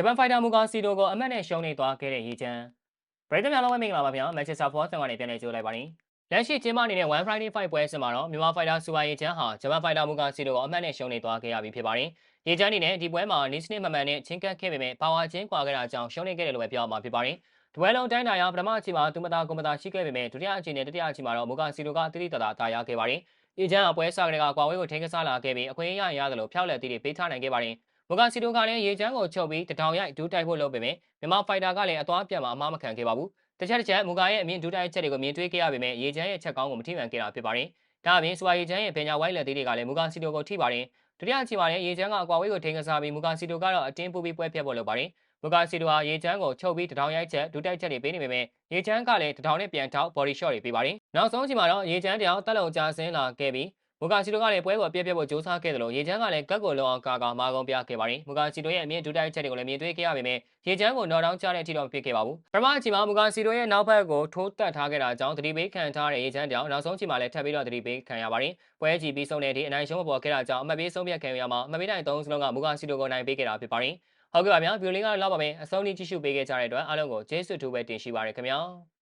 ဂျပန်ဖိုက်တာမူကာစီတိုကိုအမတ်နဲ့ရှုံးနေသွားခဲ့တဲ့ရေချမ်းပရိသတ်များလုံးဝမင်္ဂလာပါဗျာမန်ချက်စတာဖော့ဆန်ကနေပြန်လည်ကြိုလိုက်ပါရင်လက်ရှိကျင်းပနေတဲ့1 Friday Fight ပွဲစဉ်မှာတော့မြန်မာဖိုက်တာစူပါရေချမ်းဟာဂျပန်ဖိုက်တာမူကာစီတိုကိုအမတ်နဲ့ရှုံးနေသွားခဲ့ရပြီဖြစ်ပါတယ်ရေချမ်းအနေနဲ့ဒီပွဲမှာနီးစနစ်မှန်မှန်နဲ့ချင်းကပ်ခဲ့ပေမဲ့ပါဝါချင်းကွာခဲ့တာကြောင့်ရှုံးနေခဲ့တယ်လို့ပဲပြောရမှာဖြစ်ပါတယ်ဒပွဲလုံးတိုင်းတာရပထမအချိန်မှာသူမတာကွန်ပတာရှိခဲ့ပေမဲ့ဒုတိယအချိန်နဲ့တတိယအချိန်မှာတော့မူကာစီတိုကတိတိတသာတာရခဲ့ပါတယ်။အေဂျန်အပွဲစားကလေးကကွာဝဲကိုထိန်းကစားလာခဲ့ပြီးအခွင့်အရေးရရတယ်လို့ဖျောက်လက်သီးတွေပေးထားနိုင်ခဲ့ပါတယ်။ မူကာစီတိုကလည်းရေချမ်းကိုချုပ်ပြီးတထောင်ရိုက်ဒူးတိုက်ဖို့လုပ်ပေမဲ့မြန်မာဖိုက်တာကလည်းအသွားပြတ်မှာအမှားမခံခဲ့ပါဘူး။တစ်ချက်တစ်ချက်မူကာရဲ့အမြင့်ဒူးတိုက်ချက်တွေကိုမြင်တွေ့ခဲ့ရပေမဲ့ရေချမ်းရဲ့ချက်ကောင်းကိုမထိမှန်ခဲ့တာဖြစ်ပါတယ်။ဒါအပြင်စဝါရေချမ်းရဲ့ပညာဝိုင်းလက်သီးတွေကလည်းမူကာစီတိုကိုထိပါတယ်။ဒုတိယအချိန်မှာလည်းရေချမ်းကအကွာဝေးကိုထိန်းကစားပြီးမူကာစီတိုကတော့အတင်းပူပြီးပွဲပြတ်ဖို့လုပ်ပါတယ်။မူကာစီတိုဟာရေချမ်းကိုချုပ်ပြီးတထောင်ရိုက်ချက်ဒူးတိုက်ချက်တွေပေးနေပေမဲ့ရေချမ်းကလည်းတထောင်နဲ့ပြန်ထောက် body shot တွေပေးပါတယ်။နောက်ဆုံးအချိန်မှာတော့ရေချမ်းတယောက်တက်လုံကြဆင်းလာခဲ့ပြီး မူကာစီတိုကလည်းပွဲကိုအပြည့်ပြည့်ဖို့စူးစမ်းခဲ့တယ်လို့ရေချမ်းကလည်းကတ်ကိုလုံအောင်ကာကာမာကုံပြခဲ့ပါတယ်။မူကာစီတိုရဲ့အမြင့်ဒူးတိုက်ချက်တွေကိုလည်းမြင်တွေ့ခဲ့ရပေမဲ့ရေချမ်းကိုနော်ဒေါင်းချတဲ့အထိတော့ဖြစ်ခဲ့ပါဘူး။ပထမအချိန်မှာမူကာစီတိုရဲ့နောက်ဘက်ကိုထိုးတက်ထားခဲ့တာကြောင့်သတိပေးခံထားတဲ့ရေချမ်းတယောက်နောက်ဆုံးအချိန်မှာလည်းထပ်ပြီးတော့သတိပေးခံရပါတယ်။ပွဲကြီးပြီးဆုံးတဲ့အထိအနိုင်ရှုံးပေါ်ခဲ့တာကြောင့်အမှတ်ပေးဆုံးဖြတ်ခံရမှာအမှတ်ပေးတိုင်း၃စလုံးကမူကာစီတိုကိုနိုင်ပေးခဲ့တာဖြစ်ပါတယ်။ဟုတ်ကဲ့ပါဗျာဗီဒီယိုလေးကတော့လောက်ပါမယ်အဆုံးထိကြည့်ရှုပေးခဲ့ကြတဲ့အတွက်အားလုံးကိုကျေးဇူးတူပဲတင်ရှိပါရခင်ဗျာ။